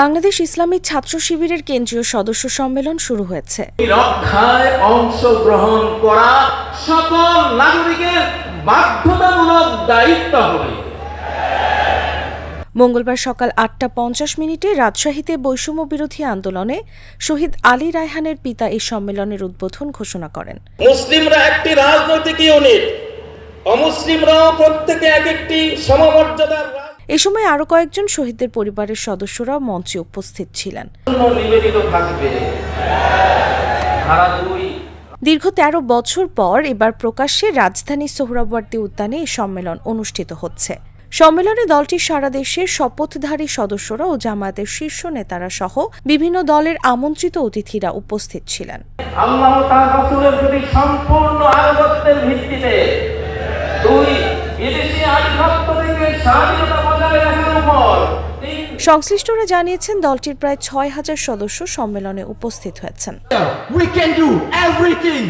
বাংলাদেশ ইসলামী ছাত্র শিবিরের কেন্দ্রীয় সদস্য সম্মেলন শুরু হয়েছে। রক্ষায় অংশগ্রহণ করা সকল নাগরিকের বাধ্যতামূলক দায়িত্ব হবে। মঙ্গলবার সকাল আটটা পঞ্চাশ মিনিটে রাজশাহীতে বৈষম্য বিরোধী আন্দোলনে শহীদ আলী রায়হানের পিতা এই সম্মেলনের উদ্বোধন ঘোষণা করেন। মুসলিমরা একটি রাজনৈতিক ইউনিট অমুসলিমরাও প্রত্যেকে এক একটি সমমর্যাদার এ সময় আরও কয়েকজন শহীদদের পরিবারের সদস্যরাও মঞ্চে উপস্থিত ছিলেন। দীর্ঘ তেরো বছর পর এবার প্রকাশ্যে রাজধানী সোহরাওয়ার্দী উদ্যানে এই সম্মেলন অনুষ্ঠিত হচ্ছে। সম্মেলনে দলটির সারা দেশের শপথধারী সদস্যরা ও জামায়াতের শীর্ষ নেতারা সহ বিভিন্ন দলের আমন্ত্রিত অতিথিরা উপস্থিত ছিলেন। আল্লাহ তার রাসূলের প্রতি সম্পূর্ণ আনুগত্যের ভিত্তিতে দুই বিদেশি আধিপত্য থেকে স্বাধীনতা সংশ্লিষ্টরা জানিয়েছেন দলটির প্রায় ছয় হাজার সদস্য সম্মেলনে উপস্থিত হয়েছেন। Everything.